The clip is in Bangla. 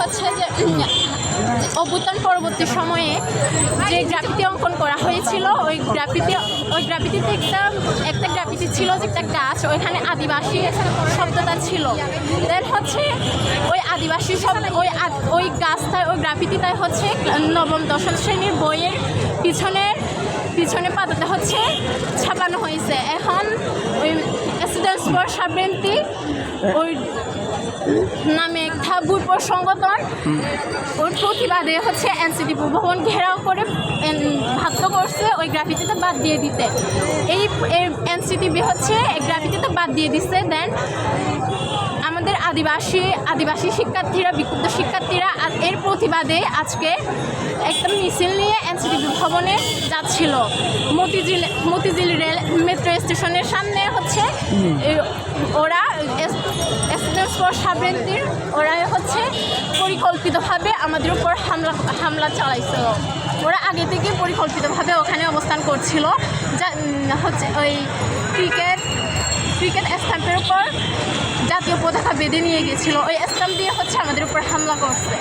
হচ্ছে যে অভ্যুত্থান পরবর্তী সময়ে যে গ্রাফিতি অঙ্কন করা হয়েছিল, ওই গ্রাফিতি, ওই গ্রাফিতিতে একটা একটা গ্রাফিতি ছিল যে একটা গাছ, ওইখানে আদিবাসী শব্দটা ছিল। দেন হচ্ছে ওই আদিবাসী শব্দ, ওই ওই গাছটায়, ওই গ্রাফিতিটাই হচ্ছে নবম, দশম শ্রেণির বইয়ের পিছনের পিছনে পাতাটা হচ্ছে ছাপানো হয়েছে। এখন ওই স্টুডেন্টস ফর সাবরেন্টি ওই নামে একটা বুটপর সংগঠন ওর প্রতিবাদে হচ্ছে এনসিটি ভবন ঘেরাও করে বাধ্য করছে ওই গ্রাফিতিতে বাদ দিয়ে দিতে। এই এনসিটিভি হচ্ছে গ্রাফিতিতে বাদ দিয়ে দিচ্ছে দেন আমাদের আদিবাসী আদিবাসী শিক্ষার্থীরা বিক্ষুব্ধ শিক্ষার্থীরা আর এর প্রতিবাদে আজকে একটা মিছিল নিয়ে এনসিটিভি ভবনে যাচ্ছিল। মতিঝিল মতিঝিল রেল মেট্রো স্টেশনের সামনে হচ্ছে ওরা ফর সাবরেন্টির ওরা হচ্ছে পরিকল্পিতভাবে আমাদের উপর হামলা হামলা চালাইছিল। ওরা আগে থেকে পরিকল্পিতভাবে ওখানে অবস্থান করছিল। যা হচ্ছে ওই ক্রিকেট ক্রিকেট স্ট্যাম্পের উপর জাতীয় পতাকা বেঁধে নিয়ে গেছিল। ওই স্ট্যাম্প দিয়ে হচ্ছে আমাদের উপর হামলা করছে।